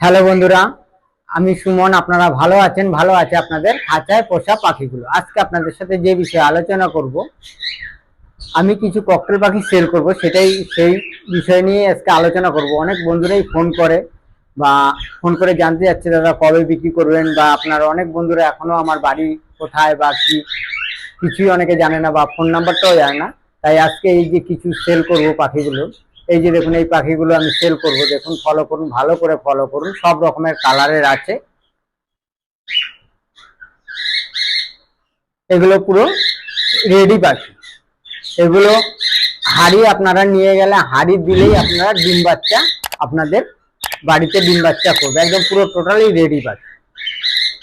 Hello বন্ধুরা, আমি সুমন, আপনারা ভালো আছেন? ভালো আছে আপনাদের খাঁচায় পোষা পাখিগুলো। আজকে আপনাদের সাথে যে বিষয়ে আলোচনা করব, আমি কিছু ককটেল পাখি সেল করব, সেটাই, সেই বিষয় নিয়ে আজকে আলোচনা করব। অনেক বন্ধুরাই ফোন করে বা ফোন করে জানতে যাচ্ছে, দাদা, কবে বিক্রি করবেন? বা আপনার অনেক বন্ধুরা এখনও আমার বাড়ি কোথায় বা কি? কিছুই অনেকে জানে না বা ফোন নাম্বারটাও জানে না। তাই আজকে এই যে কিছু সেল করব পাখিগুলো এই যে দেখুন, এই পাখিগুলো আমি সেল করব। দেখুন ফলো করুন, ভালো করে ফলো করুন। সব রকমের কালারের আছে। এগুলো পুরো রেডি পাখি। এগুলো হাড়ি আপনারা নিয়ে গেলে, হাড়ি দিলেই আপনারা ডিম বাচ্চা আপনাদের বাড়িতে ডিম বাচ্চা করবে। একদম পুরো টোটালি রেডি পাখি।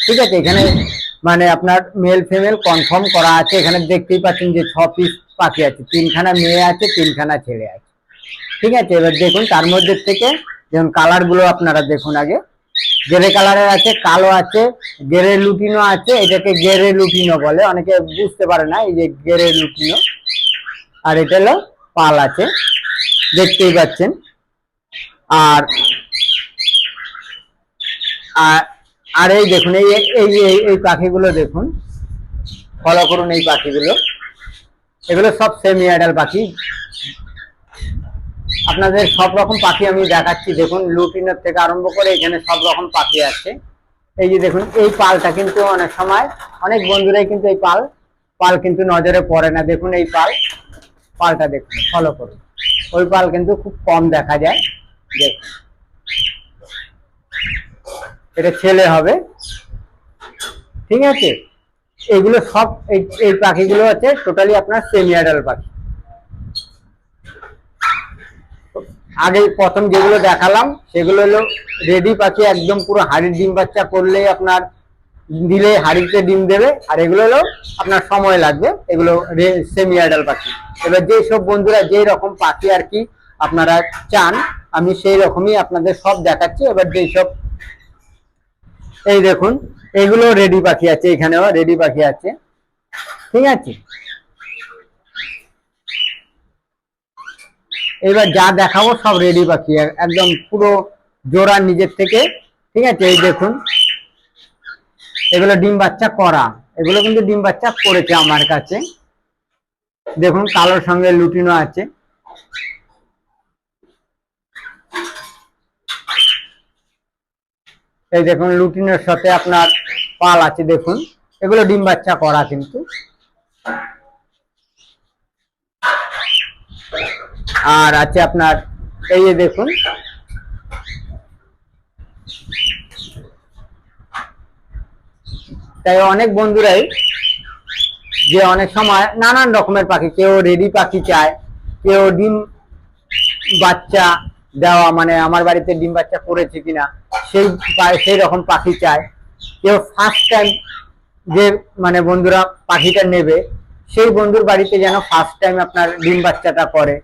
ঠিক আছে? এখানে মানে আপনার মেল ফিমেল কনফার্ম করা আছে। এখানে দেখতেই পাচ্ছেন যে ছ পিস পাখি আছে। তিনখানা মেয়ে আছে, তিনখানা ছেলে আছে। ঠিক আছে? এবার দেখুন, তার মধ্যে থেকে যেমন কালারগুলো আপনারা দেখুন আগে। গেরে কালারের আছে, কালো আছে গেরে লুটিনো আছে, এটাকে গেরে লুটিনো বলে। অনেকে বুঝতে পারে না, এই যে গেরে লুটিনো আর এটা হলো পাল আছে, দেখতেই পাচ্ছেন। আর আর এই দেখুন, এই এই, এই- এই পাখিগুলো দেখুন। ফলো করুন এই পাখিগুলো। এগুলো সব সেমি অ্যাডাল পাখি। আপনাদের সব রকম পাখি আমি দেখাচ্ছি। দেখুন, লুটিনের থেকে আরম্ভ করে এখানে সব রকম পাখি আছে। এই যে দেখুন, এই পালটা কিন্তু অনেক সময় অনেক বন্ধুরাই কিন্তু এই পাল পাল কিন্তু নজরে পড়ে না। দেখুন, এই পাল, পালটা দেখুন ফলো করুন। ওই পাল কিন্তু খুব কম দেখা যায়। দেখুন। এটা ছেলে হবে। ঠিক আছে? এগুলো সব, এই পাখিগুলো আছে টোটালি আপনার সেমি অ্যাডাল পাখি। আগে প্রথম যেগুলো দেখালাম, সেগুলো হলো রেডি পাখি, একদম পুরো হাড়ির ডিম বাচ্চা করলেই আপনার দিলে হাড়িতে ডিম দেবে, আর এগুলো হলো আপনার সময় লাগবে, এগুলো সেমি অ্যাডাল পাখি। এবার যেই সব বন্ধুরা যেই রকম পাখি আর কি আপনারা চান, আমি সেই রকমই আপনাদের সব দেখাচ্ছি। এবার যেই সব এই দেখুন, এগুলো রেডি পাখি আছে, এখানেও রেডি পাখি আছে। ঠিক আছে? এবার যা দেখাবো সব রেডি পাখি, এক- একদম পুরো জোড়া নিজের থেকে, ঠিক আছে? এই দেখুন। এগুলো ডিম বাচ্চা করা। এগুলো কিন্তু ডিম বাচ্চা করেছে আমার কাছে। দেখুন, কালোর সঙ্গে লুটিনো আছে। এই দেখুন, লুটিনের সাথে আপনার পাল আছে, দেখুন। এগুলো ডিম বাচ্চা করা কিন্তু। আর আছে আপনার, এই যে দেখুন। তাই অনেক বন্ধুরাই যে অনেক সময় নানান রকমের পাখি, কেউ রেডি পাখি চায়, কেউ ডিম বাচ্চা দেওয়া মানে আমার বাড়িতে ডিম বাচ্চা করেছে কিনা, সেই সেই রকম পাখি চায়। কেউ ফার্স্ট টাইম যে মানে বন্ধুরা পাখিটা নেবে, সেই বন্ধুর বাড়িতে যেন ফার্স্ট টাইম আপনার ডিম বাচ্চাটা করে।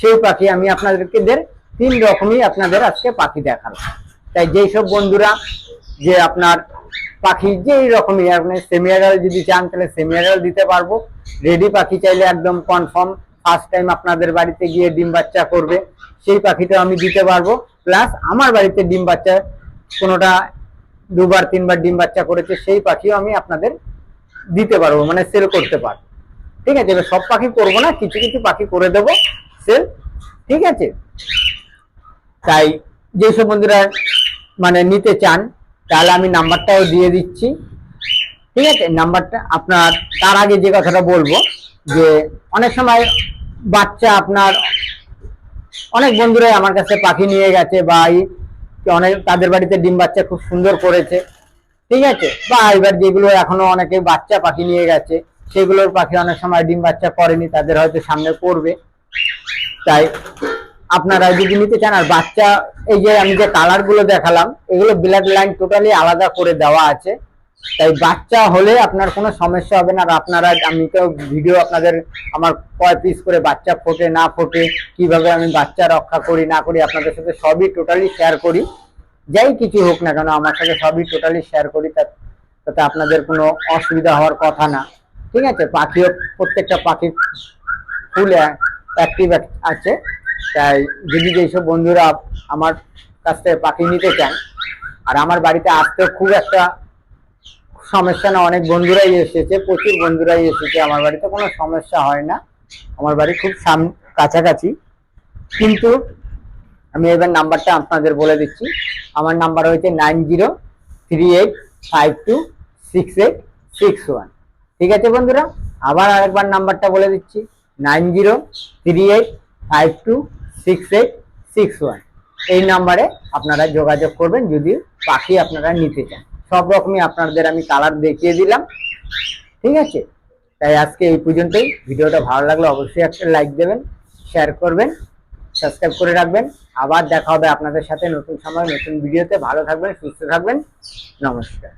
সেই পাখি আমি আপনাদেরকে দের তিন রকমই আপনাদের আজকে পাখি দেখালাম তাই যেই সব বন্ধুরা যে আপনার পাখি যেই রকমই, আপনি সেমিয়ারাল যদি চান, তাহলে সেমিয়ারাল দিতে পারব। রেডি পাখি চাইলে একদম কনফার্ম ফার্স্ট টাইম আপনাদের বাড়িতে গিয়ে ডিম বাচ্চা করবে, সেই পাখিটা আমি দিতে পারব। প্লাস আমার বাড়িতে ডিম বাচ্চা, কোনোটা দুবার, তিনবার ডিম বাচ্চা করেছে, সেই পাখিও আমি আপনাদের দিতে পারব মানে সেল করতে পারব। ঠিক আছে, এবার সব পাখি করব না, কিছু কিছু পাখি করে দেবো। সেল, ঠিক আছে? তাই যেসব বন্ধুরা মানে নিতে চান, তাহলে আমি নাম্বারটাও দিয়ে দিচ্ছি। ঠিক আছে? নাম্বারটা আপনার, তার আগে যে কথাটা বলব, যে অনেক সময় বাচ্চা আপনার, অনেক বন্ধুরাই আমার কাছে পাখি নিয়ে গেছে বা অনেক, তাদের বাড়িতে ডিম বাচ্চা খুব সুন্দর করেছে। ঠিক আছে? বা এবার যেগুলো এখনও অনেকে বাচ্চা পাখি নিয়ে গেছে, সেগুলোর পাখি অনেক সময় ডিম বাচ্চা করেনি, তাদের হয়তো সামনে করবে তাই আপনারা যদি নিতে চান, আর বাচ্চা, এই যে আমি যে কালারগুলো দেখালাম, এগুলো ব্লাড লাইন টোটালি আলাদা করে দেওয়া আছে। তাই বাচ্চা হলে আপনার কোনো সমস্যা হবে না, আর আপনারা, আমি তো ভিডিও আপনাদের আমার কয় পিস করে বাচ্চা ফোটে, না ফোটে, কীভাবে আমি বাচ্চা রক্ষা করি, না করি, আপনাদের সাথে সবই টোটালি শেয়ার করি। যাই কিছু হোক না কেন, আমার সাথে সবই টোটালি শেয়ার করি তাতে আপনাদের কোনো অসুবিধা হওয়ার কথা না। ঠিক আছে? পাখিও, প্রত্যেকটা পাখি ফুল অ্যাক্টিভ আছে। তাই যদি যেসব বন্ধুরা আমার কাছ থেকে পাখি নিতে চান আর আমার বাড়িতে আসতেও খুব একটা সমস্যা না, অনেক বন্ধুরাই এসেছে, প্রচুর বন্ধুরাই এসেছে, আমার বাড়িতে কোনো সমস্যা হয় না। আমার বাড়ি খুব সাম, কাছাকাছি। কিন্তু আমি এবার নাম্বারটা আপনাদের বলে দিচ্ছি। আমার নাম্বার হয়েছে nine zero three eight five two six eight six one. ঠিক আছে বন্ধুরা? আবার আরেকবার নাম্বারটা বলে দিচ্ছি। Nine zero three eight five two six eight six one. এই নাম্বারে আপনারা যোগাযোগ করবেন যদি পাখি আপনারা নিতে চান। সব রকমই আপনাদের আমি কালার দেখিয়ে দিলাম। ঠিক আছে? তাই আজকে এই পর্যন্তই। ভিডিওটা ভালো লাগলে অবশ্যই একটা লাইক দেবেন শেয়ার করবেন সাবস্ক্রাইব করে রাখবেন। আবার দেখা হবে আপনাদের সাথে নতুন সময়, নতুন ভিডিওতে। ভালো থাকবেন, সুস্থ থাকবেন। নমস্কার।